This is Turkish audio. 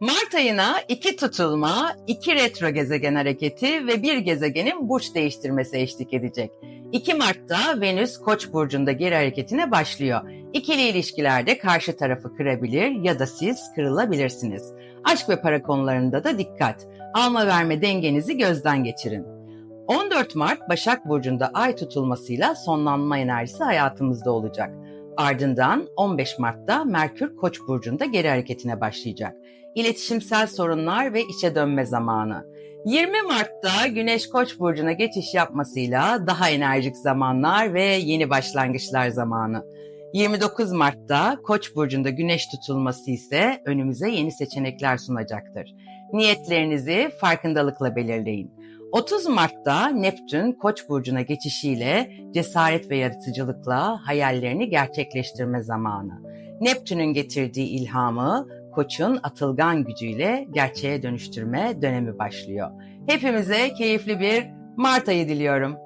Mart ayına iki tutulma, iki retro gezegen hareketi ve bir gezegenin burç değiştirmesi eşlik edecek. 2 Mart'ta Venüs Koç burcunda geri hareketine başlıyor. İkili ilişkilerde karşı tarafı kırabilir ya da siz kırılabilirsiniz. Aşk ve para konularında da dikkat. Alma verme dengenizi gözden geçirin. 14 Mart Başak Burcu'nda ay tutulmasıyla sonlanma enerjisi hayatımızda olacak. Ardından 15 Mart'ta Merkür Koç burcunda geri hareketine başlayacak. İletişimsel sorunlar ve içe dönme zamanı. 20 Mart'ta Güneş Koç burcuna geçiş yapmasıyla daha enerjik zamanlar ve yeni başlangıçlar zamanı. 29 Mart'ta Koç burcunda Güneş tutulması ise önümüze yeni seçenekler sunacaktır. Niyetlerinizi farkındalıkla belirleyin. 30 Mart'ta Neptün Koç burcuna geçişiyle cesaret ve yaratıcılıkla hayallerini gerçekleştirme zamanı. Neptün'ün getirdiği ilhamı Koç'un atılgan gücüyle gerçeğe dönüştürme dönemi başlıyor. Hepimize keyifli bir Mart ayı diliyorum.